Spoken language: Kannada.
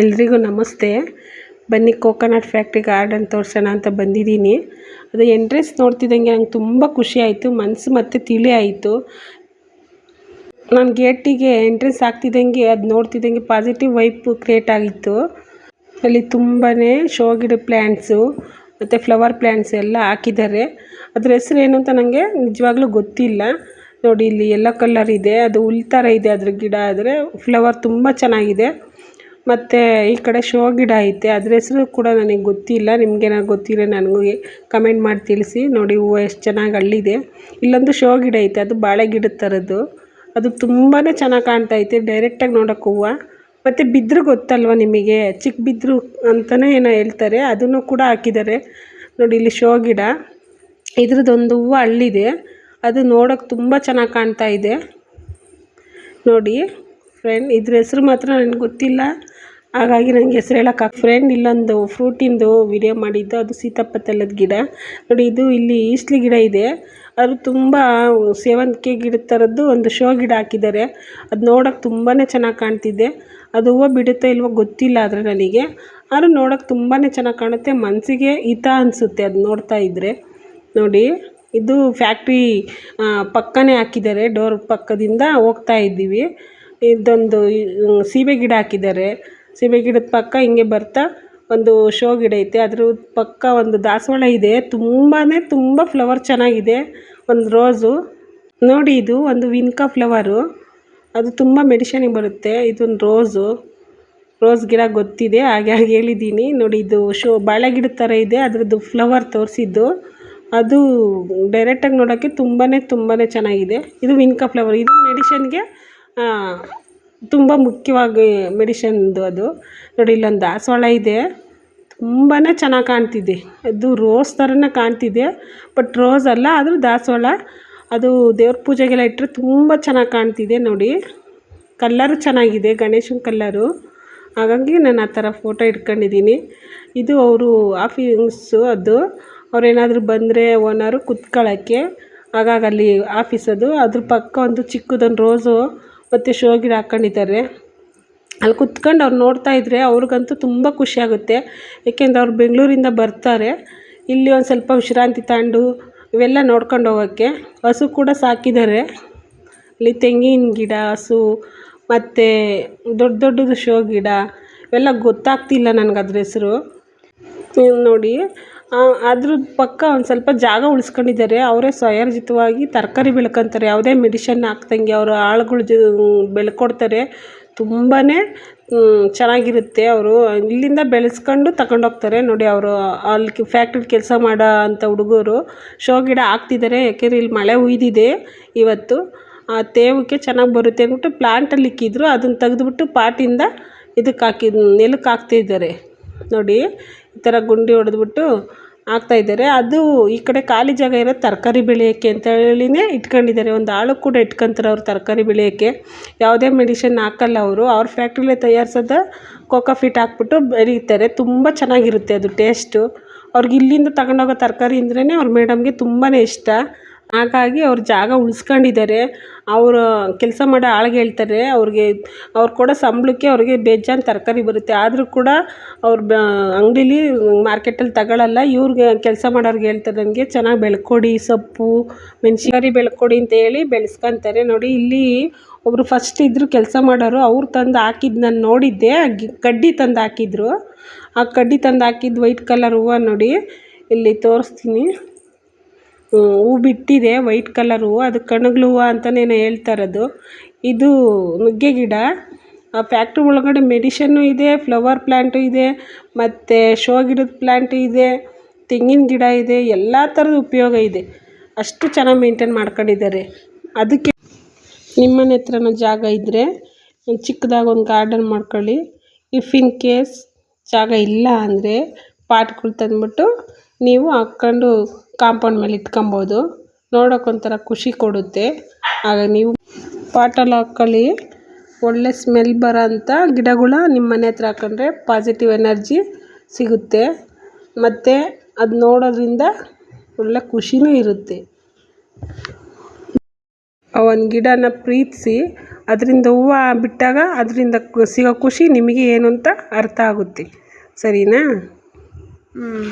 ಎಲ್ರಿಗೂ ನಮಸ್ತೆ. ಬನ್ನಿ ಕೋಕೋನಟ್ ಫ್ಯಾಕ್ಟ್ರಿ ಗಾರ್ಡನ್ ತೋರಿಸೋಣ ಅಂತ ಬಂದಿದ್ದೀನಿ. ಅದು ಎಂಟ್ರೆನ್ಸ್ ನೋಡ್ತಿದ್ದಂಗೆ ನಂಗೆ ತುಂಬ ಖುಷಿ ಆಯಿತು ಮನಸ್ಸು ಮತ್ತು ತಿಳಿ ಆಯಿತು. ನಾನು ಗೇಟಿಗೆ ಎಂಟ್ರೆನ್ಸ್ ಆಗ್ತಿದ್ದಂಗೆ ಅದು ನೋಡ್ತಿದ್ದಂಗೆ ಪಾಸಿಟಿವ್ ವೈಪ್ ಕ್ರಿಯೇಟ್ ಆಗಿತ್ತು. ಅಲ್ಲಿ ತುಂಬಾ ಶೋ ಗಿಡ ಪ್ಲ್ಯಾಂಟ್ಸು ಮತ್ತು ಫ್ಲವರ್ ಪ್ಲ್ಯಾಂಟ್ಸ್ ಎಲ್ಲ ಹಾಕಿದ್ದಾರೆ. ಅದ್ರ ಹೆಸ್ರು ಏನು ಅಂತ ನನಗೆ ನಿಜವಾಗ್ಲೂ ಗೊತ್ತಿಲ್ಲ. ನೋಡಿ, ಇಲ್ಲಿ ಎಲ್ಲೋ ಕಲರ್ ಇದೆ, ಅದು ಹುಲ್ ಇದೆ ಅದ್ರ ಗಿಡ, ಆದರೆ ಫ್ಲವರ್ ತುಂಬ ಚೆನ್ನಾಗಿದೆ. ಮತ್ತು ಈ ಕಡೆ ಶೋ ಗಿಡ ಐತೆ. ಅದ್ರ ಹೆಸರು ಕೂಡ ನನಗೆ ಗೊತ್ತಿಲ್ಲ. ನಿಮ್ಗೇನಾದ್ರು ಗೊತ್ತಿದ್ರೆ ನನಗೂ ಕಮೆಂಟ್ ಮಾಡಿ ತಿಳಿಸಿ. ನೋಡಿ, ಹೂವು ಎಷ್ಟು ಚೆನ್ನಾಗಿ ಅರಳಿದೆ ಇಲ್ಲೊಂದು ಶೋ ಗಿಡ ಐತೆ. ಅದು ಬಾಳೆ ಗಿಡದ ಥರದ್ದು. ಅದು ತುಂಬಾ ಚೆನ್ನಾಗಿ ಕಾಣ್ತಾ ಕಾಣ್ತೈತೆ ಡೈರೆಕ್ಟಾಗಿ ನೋಡೋಕೆ ಹೂವು. ಮತ್ತು ಬಿದ್ರು ಗೊತ್ತಲ್ವ ನಿಮಗೆ? ಚಿಕ್ಕ ಬಿದ್ರು ಅಂತಲೇ ಏನೋ ಹೇಳ್ತಾರೆ. ಅದನ್ನು ಕೂಡ ಹಾಕಿದ್ದಾರೆ. ನೋಡಿ, ಇಲ್ಲಿ ಶೋ ಗಿಡ. ಇದ್ರದ್ದೊಂದು ಹೂವು ಅಳ್ಳಿದೆ ಅದು ನೋಡೋಕೆ ತುಂಬ ಚೆನ್ನಾಗಿ ಕಾಣ್ತಾ ಇದೆ. ನೋಡಿ ಫ್ರೆಂಡ್ ಇದ್ರ ಹೆಸ್ರು ಮಾತ್ರ ನನಗೆ ಗೊತ್ತಿಲ್ಲ. ಹಾಗಾಗಿ ನನಗೆ ಹೆಸ್ರು ಹೇಳೋಕ್ಕಾಗ ಫ್ರೆಂಡ್ ಇಲ್ಲೊಂದು ಫ್ರೂಟಿಂದು ವಿಡಿಯೋ ಮಾಡಿದ್ದು, ಅದು ಸೀತಾಫಲದ ಗಿಡ. ನೋಡಿ, ಇದು ಇಲ್ಲಿ ಈಸ್ಲಿ ಗಿಡ ಇದೆ. ಅದು ತುಂಬ ಸೇವಂತಿಗೆ ಗಿಡದ ಥರದ್ದು ಒಂದು ಶೋ ಗಿಡ ಹಾಕಿದ್ದಾರೆ. ಅದು ನೋಡೋಕೆ ತುಂಬಾ ಚೆನ್ನಾಗಿ ಕಾಣ್ತಿದೆ. ಅದು ಹೂವು ಬಿಡುತ್ತೋ ಇಲ್ವೋ ಗೊತ್ತಿಲ್ಲ ಆದರೆ ನನಗೆ. ಆದರೂ ನೋಡೋಕೆ ತುಂಬಾ ಚೆನ್ನಾಗಿ ಕಾಣುತ್ತೆ. ಮನಸ್ಸಿಗೆ ಹಿತ ಅನಿಸುತ್ತೆ ಅದು ನೋಡ್ತಾ ಇದ್ದರೆ ನೋಡಿ, ಇದು ಫ್ಯಾಕ್ಟ್ರಿ ಪಕ್ಕನೇ ಹಾಕಿದ್ದಾರೆ. ಡೋರ್ ಪಕ್ಕದಿಂದ ಹೋಗ್ತಾ ಇದ್ದೀವಿ. ಇದೊಂದು ಸೀಬೆ ಗಿಡ ಹಾಕಿದ್ದಾರೆ. ಸೀಬೆ ಗಿಡದ ಪಕ್ಕ ಹಿಂಗೆ ಬರ್ತಾ ಒಂದು ಶೋ ಗಿಡ ಐತೆ. ಅದ್ರ ಪಕ್ಕ ಒಂದು ದಾಸವಾಳ ಇದೆ. ತುಂಬಾ ತುಂಬ ಫ್ಲವರ್ ಚೆನ್ನಾಗಿದೆ. ಒಂದು ರೋಸು ನೋಡಿ ಇದು ಒಂದು ವಿನ್ಕಾ ಫ್ಲವರು ಅದು ತುಂಬ ಮೆಡಿಷನಿಗೆ ಬರುತ್ತೆ. ಇದೊಂದು ರೋಸು ರೋಸ್ ಗಿಡ ಗೊತ್ತಿದೆ. ಹಾಗೆ ಹಾಗೆ ಹೇಳಿದ್ದೀನಿ. ನೋಡಿ ಇದು ಶೋ ಬಾಳೆ ಗಿಡದ ಥರ ಇದೆ. ಅದರದ್ದು ಫ್ಲವರ್ ತೋರಿಸಿದ್ದು. ಅದು ಡೈರೆಕ್ಟಾಗಿ ನೋಡೋಕ್ಕೆ ತುಂಬಾ ತುಂಬಾ ಚೆನ್ನಾಗಿದೆ. ಇದು ವಿನ್ಕಾ ಫ್ಲವರ್ ಇದು ಮೆಡಿಷನ್ಗೆ ತುಂಬ ಮುಖ್ಯವಾಗಿ ಮೆಡಿಷನ್ದು ಅದು. ನೋಡಿ, ಇಲ್ಲೊಂದು ದಾಸವಾಳ ಇದೆ. ತುಂಬಾ ಚೆನ್ನಾಗಿ ಕಾಣ್ತಿದೆ. ಅದು ರೋಸ್ ಥರನೇ ಕಾಣ್ತಿದೆ, ಬಟ್ ರೋಸ್ ಅಲ್ಲ, ಆದರೂ ದಾಸವಾಳ. ಅದು ದೇವ್ರ ಪೂಜೆಗೆಲ್ಲ ಇಟ್ಟರೆ ತುಂಬ ಚೆನ್ನಾಗಿ ಕಾಣ್ತಿದೆ ನೋಡಿ. ಕಲ್ಲರು ಚೆನ್ನಾಗಿದೆ, ಗಣೇಶನ ಕಲ್ಲರು. ಹಾಗಾಗಿ ನಾನು ಆ ಥರ ಫೋಟೋ ಇಟ್ಕೊಂಡಿದ್ದೀನಿ. ಇದು ಅವರು ಆಫೀಸು ಅದು. ಅವರೇನಾದರೂ ಬಂದರೆ ಓನರು ಕುತ್ಕೊಳ್ಳೋಕ್ಕೆ ಹಾಗಾಗಿ ಅಲ್ಲಿ ಅದು ಅದ್ರ ಪಕ್ಕ ಒಂದು ಚಿಕ್ಕದೊಂದು ರೋಸು. ಮತ್ತು ಶೋ ಗಿಡ ಹಾಕ್ಕೊಂಡಿದ್ದಾರೆ ಅಲ್ಲಿ ಕುತ್ಕೊಂಡು ಅವ್ರು ನೋಡ್ತಾ ಇದ್ದರೆ ಅವ್ರಿಗಂತೂ ತುಂಬ ಖುಷಿಯಾಗುತ್ತೆ ಏಕೆಂದ್ರೆ ಅವ್ರು ಬೆಂಗಳೂರಿಂದ ಬರ್ತಾರೆ. ಇಲ್ಲಿ ಒಂದು ಸ್ವಲ್ಪ ವಿಶ್ರಾಂತಿ ತಗೊಂಡು ಇವೆಲ್ಲ ನೋಡ್ಕೊಂಡು ಹೋಗೋಕ್ಕೆ. ಹಸು ಕೂಡ ಸಾಕಿದ್ದಾರೆ. ಇಲ್ಲಿ ತೆಂಗಿನ ಗಿಡ, ಹಸು, ಮತ್ತು ದೊಡ್ಡ ದೊಡ್ಡದು ಶೋ ಗಿಡ, ಇವೆಲ್ಲ ಗೊತ್ತಾಗ್ತಿಲ್ಲ ನನಗೆ ಅದ್ರ ನೀವು ನೋಡಿ ಅದ್ರ ಪಕ್ಕ ಒಂದು ಸ್ವಲ್ಪ ಜಾಗ ಉಳಿಸ್ಕೊಂಡಿದ್ದಾರೆ. ಅವರೇ ಸ್ವಯರ್ಜಿತವಾಗಿ ತರಕಾರಿ ಬೆಳ್ಕೊತಾರೆ. ಯಾವುದೇ ಮೆಡಿಷನ್ ಹಾಕ್ದಂಗೆ ಅವರು ಆಳುಗಳು ಜ, ಬೆಳ್ಕೊಡ್ತಾರೆ. ತುಂಬಾ ಚೆನ್ನಾಗಿರುತ್ತೆ ಅವರು. ಇಲ್ಲಿಂದ ಬೆಳೆಸ್ಕೊಂಡು ತಗೊಂಡೋಗ್ತಾರೆ ನೋಡಿ ಅವರು, ಅಲ್ಲಿ ಫ್ಯಾಕ್ಟ್ರಿ ಕೆಲಸ ಮಾಡೋ ಅಂಥ ಹುಡುಗರು ಶೋ ಗಿಡ ಹಾಕ್ತಿದ್ದಾರೆ. ಯಾಕೆಂದರೆ ಇಲ್ಲಿ ಮಳೆ ಉಯ್ದಿದೆ ಇವತ್ತು. ಆ ತೇವಕ್ಕೆ ಚೆನ್ನಾಗಿ ಬರುತ್ತೆ ಅಂದ್ಬಿಟ್ಟು ಪ್ಲಾಂಟಲ್ಲಿ ಇಕ್ಕಿದ್ರು. ಅದನ್ನು ತೆಗೆದುಬಿಟ್ಟು ಪಾಟಿಂದ ಇದಕ್ಕೆ ಹಾಕಿ, ನೆಲಕ್ಕೆ ಹಾಕ್ತಿದ್ದಾರೆ. ನೋಡಿ ಈ ಥರ ಗುಂಡಿ ಹೊಡೆದ್ಬಿಟ್ಟು ಹಾಕ್ತಾಯಿದ್ದಾರೆ ಅದು ಈ ಕಡೆ ಖಾಲಿ ಜಾಗ ಇರೋದು ತರಕಾರಿ ಬೆಳೆಯೋಕ್ಕೆ ಅಂತ ಹೇಳಿನೇ ಇಟ್ಕೊಂಡಿದ್ದಾರೆ. ಒಂದು ಆಳು ಕೂಡ ಇಟ್ಕೊಂತಾರೆ ಅವ್ರು ತರಕಾರಿ ಬೆಳೆಯೋಕ್ಕೆ. ಯಾವುದೇ ಮೆಡಿಷನ್ ಹಾಕಲ್ಲ ಅವರು. ಅವ್ರ ಫ್ಯಾಕ್ಟ್ರಿಲೇ ತಯಾರಿಸೋದು ಕೋಕೋಫಿಟ್ ಹಾಕ್ಬಿಟ್ಟು ಬೆಳೀತಾರೆ ತುಂಬ ಚೆನ್ನಾಗಿರುತ್ತೆ ಅದು ಟೇಸ್ಟು. ಅವ್ರಿಗೆ ಇಲ್ಲಿಂದ ತಗೊಂಡೋಗೋ ತರಕಾರಿ ಅಂದ್ರೇ ಅವ್ರ ಮೇಡಮ್ಗೆ ತುಂಬಾ ಇಷ್ಟ. ಹಾಗಾಗಿ ಅವ್ರು ಜಾಗ ಉಳಿಸ್ಕೊಂಡಿದ್ದಾರೆ. ಅವರು ಕೆಲಸ ಮಾಡೋ ಆಳ್ಗೆ ಹೇಳ್ತಾರೆ. ಅವ್ರಿಗೆ, ಅವ್ರು ಕೊಡೋ ಸಂಬಳಕ್ಕೆ ಅವ್ರಿಗೆ ಬೇಜಾನ್ ತರಕಾರಿ ಬರುತ್ತೆ. ಆದರೂ ಕೂಡ ಅವ್ರು ಬ, ಅಂಗಡೀಲಿ ಮಾರ್ಕೆಟಲ್ಲಿ ತಗೊಳಲ್ಲ. ಇವ್ರಿಗೆ ಕೆಲಸ ಮಾಡೋರ್ಗೆ ಹೇಳ್ತಾರೆ ನನಗೆ ಚೆನ್ನಾಗಿ ಬೆಳ್ಕೊಡಿ ಸೊಪ್ಪು, ಮೆಣ್ಸಿನ್ಕಾಯಿ ಬೆಳ್ಕೊಡಿ ಅಂತ ಹೇಳಿ ಬೆಳೆಸ್ಕೊಂತಾರೆ. ನೋಡಿ, ಇಲ್ಲಿ ಒಬ್ಬರು ಫಸ್ಟ್ ಇದ್ದರು ಕೆಲಸ ಮಾಡೋರು. ಅವ್ರು ತಂದು ಹಾಕಿದ್ದು ನಾನು ನೋಡಿದ್ದೆ. ಕಡ್ಡಿ ತಂದು ಹಾಕಿದ್ರು. ಆ ಕಡ್ಡಿ ತಂದು ಹಾಕಿದ್ದು ವೈಟ್ ಕಲರ್ ಹೂವು ನೋಡಿ, ಇಲ್ಲಿ ತೋರಿಸ್ತೀನಿ. ಹೂ ಬಿಟ್ಟಿದೆ, ವೈಟ್ ಕಲರ್ ಹೂವು ಅದು ಕಣಗಿಲೆ ಹೂವು ಅಂತಲೇ ಹೇಳ್ತಾ ಇರೋದು. ಇದು ನುಗ್ಗೆ ಗಿಡ. ಆ ಫ್ಯಾಕ್ಟ್ರಿ ಒಳಗಡೆ ಮೆಡಿಷನ್ನು ಇದೆ, ಫ್ಲವರ್ ಪ್ಲ್ಯಾಂಟು ಇದೆ, ಮತ್ತು ಶೋ ಗಿಡದ ಪ್ಲ್ಯಾಂಟು ಇದೆ, ತೆಂಗಿನ ಗಿಡ ಇದೆ, ಎಲ್ಲ ಥರದ ಉಪಯೋಗ ಇದೆ. ಅಷ್ಟು ಚೆನ್ನಾಗಿ ಮೇಂಟೈನ್ ಮಾಡ್ಕೊಂಡಿದ್ದಾರೆ. ಅದಕ್ಕೆ ನಿಮ್ಮನೆ ಹತ್ರನೂ ಜಾಗ ಇದ್ದರೆ ಒಂದು ಚಿಕ್ಕದಾಗಿ ಒಂದು ಗಾರ್ಡನ್ ಮಾಡ್ಕೊಳ್ಳಿ. ಇಫ್ ಇನ್ ಕೇಸ್ ಜಾಗ ಇಲ್ಲ ಅಂದರೆ ಪಾಟ್ಗಳು ತಂದುಬಿಟ್ಟು ನೀವು ಹಾಕ್ಕೊಂಡು ಕಾಂಪೌಂಡ್ ಮೇಲೆ ಇಟ್ಕೊಬೋದು. ನೋಡೋಕೆ ಒಂಥರ ಖುಷಿ ಕೊಡುತ್ತೆ. ಆಗ ನೀವು ಪಾಟಲ್ಲಿ ಹಾಕ್ಕೊಳ್ಳಿ ಒಳ್ಳೆ ಸ್ಮೆಲ್ ಬರೋ ಅಂಥ ಗಿಡಗಳ ನಿಮ್ಮ ಮನೆ ಹತ್ರ ಹಾಕೊಂಡ್ರೆ ಪಾಸಿಟಿವ್ ಎನರ್ಜಿ ಸಿಗುತ್ತೆ. ಮತ್ತು ಅದು ನೋಡೋದ್ರಿಂದ ಒಳ್ಳೆ ಖುಷಿನೂ ಇರುತ್ತೆ. ಆ ಒಂದು ಗಿಡನ ಪ್ರೀತಿಸಿ, ಅದರಿಂದ ಹೂವು ಬಿಟ್ಟಾಗ ಅದರಿಂದ ಸಿಗೋ ಖುಷಿ ನಿಮಗೆ ಏನು ಅಂತ ಅರ್ಥ ಆಗುತ್ತೆ. ಸರಿನಾ? ಹ್ಞೂ